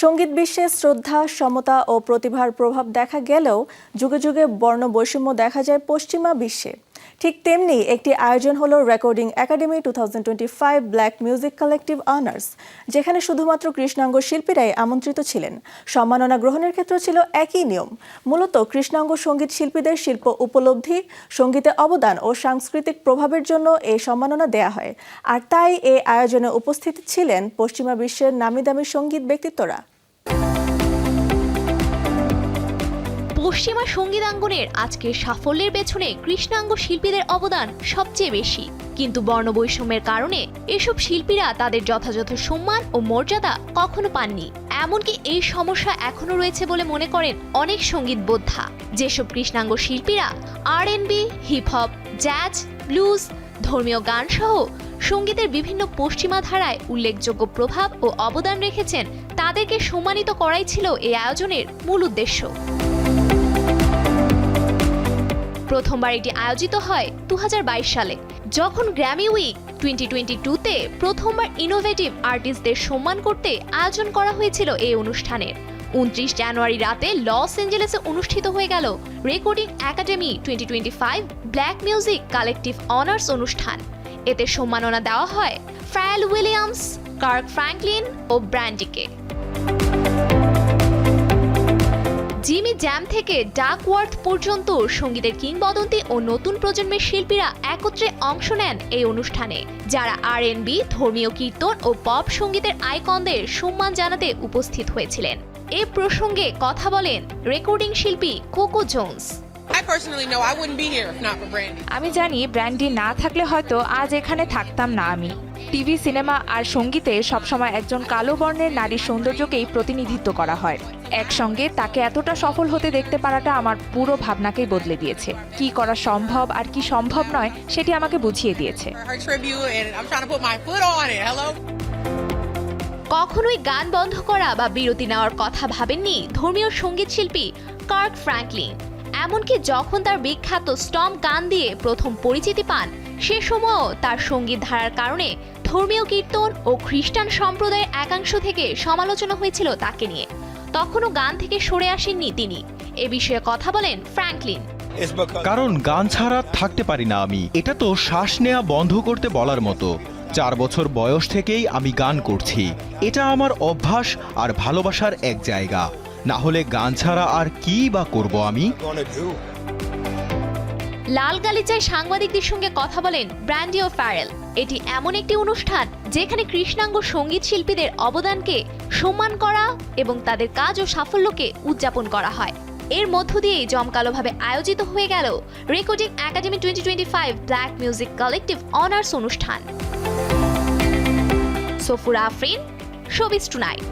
সংগীত বিশ্বে শ্রদ্ধা, সমতা ও প্রতিভার প্রভাব দেখা গেলেও যুগে যুগে বর্ণ বৈষম্য দেখা যায় পশ্চিমা বিশ্বে। ঠিক তেমনি একটি আয়োজন হলো Recording Academy to Black Music Collective Honours যেখানে শুধুমাত্র কৃষ্ণাঙ্গ শিল্পীরাই আমন্ত্রিত ছিলেন। সম্মাননা গ্রহণের ক্ষেত্রে ছিল একই নিয়ম। মূলত কৃষ্ণাঙ্গ সংগীত শিল্পীদের শিল্প উপলব্ধি, সঙ্গীতে অবদান ও সাংস্কৃতিক প্রভাবের জন্য এই সম্মাননা দেয়া হয়। আর তাই এই আয়োজনে উপস্থিত ছিলেন পশ্চিমা বিশ্বের নামিদামি সংগীত ব্যক্তিত্বরা। পশ্চিমা সঙ্গীতাঙ্গনের আজকের সাফল্যের পেছনে কৃষ্ণাঙ্গ শিল্পীদের অবদান সবচেয়ে বেশি। কিন্তু বর্ণবৈষম্যের কারণে এসব শিল্পীরা তাদের যথাযথ সম্মান ও মর্যাদা কখনো পাননি। এমনকি এই সমস্যা এখনও রয়েছে বলে মনে করেন অনেক সংগীত বোদ্ধা। যেসব কৃষ্ণাঙ্গ শিল্পীরা R B hip hop jazz blues ধর্মীয় গান সহ সঙ্গীতের বিভিন্ন পশ্চিমা ধারায় উল্লেখযোগ্য প্রভাব ও অবদান রেখেছেন, তাদেরকে সম্মানিত করাই ছিল এই আয়োজনের মূল উদ্দেশ্য। প্রথমবার এটি আয়োজিত হয় দু হাজার বাইশ সালে। যখন গ্র্যামি উইক টোয়েন্টি টোয়েন্টি টুতে প্রথমবার ইনোভেটিভ আর্টিস্টদের সম্মান করতে আয়োজন করা হয়েছিল এই অনুষ্ঠানের উনত্রিশ জানুয়ারি রাতে লস এঞ্জেলেসে অনুষ্ঠিত হয়ে গেল Recording Academy twenty twenty five Black Music Collective Honours অনুষ্ঠান। এতে সম্মাননা দেওয়া হয় ফ্রায়াল উইলিয়ামস কার্ক ফ্র্যাঙ্কলিন ও ব্র্যান্ডিকে জিমি জ্যাম থেকে ডাকওয়ার্থ পর্যন্ত সঙ্গীতের কিংবদন্তি ও নতুন প্রজন্মের শিল্পীরা একত্রে অংশ নেন এই অনুষ্ঠানে, যারা আর ধর্মীয় কীর্তন ও পপ সঙ্গীতের আইকনদের সম্মান জানাতে উপস্থিত হয়েছিলেন। এ প্রসঙ্গে কথা বলেন রেকর্ডিং শিল্পী Coco Jones. I personally know I wouldn't be here if not for Brandy. আমি জানি ব্র্যান্ডি না থাকলে হয়তো আজ এখানে থাকতাম না আমি। টিভি সিনেমা আর সঙ্গীতে সবসময় একজন কালো বর্ণের নারীর সৌন্দর্যকেই প্রতিনিধিত্ব করা হয়। একসঙ্গে তাকে এতটা সফল হতে দেখতে পারাটা আমার পুরো ভাবনাকেই বদলে দিয়েছে। কি করা সম্ভব আর কি সম্ভব নয় সেটি আমাকে বুঝিয়ে দিয়েছে? কখনোই গান বন্ধ করা বা বিরতি নেওয়ার কথা ভাবেননি ধর্মীয় সংগীত শিল্পী কার্ক ফ্র্যাঙ্কলিন। এমনকি যখন তার বিখ্যাত স্টম গান দিয়ে প্রথম পরিচিতি পান, সে সময়ও তার সংগীত ধারার কারণে ধর্মীয় কীর্তন ও খ্রিস্টান সম্প্রদায়ের একাংশ থেকে সমালোচনা হয়েছিল তাকে নিয়ে। তখনও গান থেকে সরে আসেননি তিনি। এ বিষয়ে কথা বলেন ফ্র্যাঙ্কলিন। কারণ গান ছাড়া থাকতে পারি না আমি। এটা তো শ্বাস নেওয়া বন্ধ করতে বলার মতো। চার বছর বয়স থেকেই আমি গান করছি। এটা আমার অভ্যাস আর ভালোবাসার এক জায়গা। না হলে গান ছাড়া আর কি বা করব আমি? লাল গালিচায় সাংবাদিকদের সঙ্গে কথা বলেন ব্র্যান্ডি ও ফ্যারেল এটি এমন একটি অনুষ্ঠান যেখানে কৃষ্ণাঙ্গ সংগীত শিল্পীদের অবদানকে সম্মান করা এবং তাদের কাজ ও সাফল্যকে উদযাপন করা হয়। এর মধ্য দিয়েই জমকালোভাবে আয়োজিত হয়ে গেল Recording Academy twenty twenty five Black Music Collective Honours অনুষ্ঠান। Safura Afrin showbiz tonight.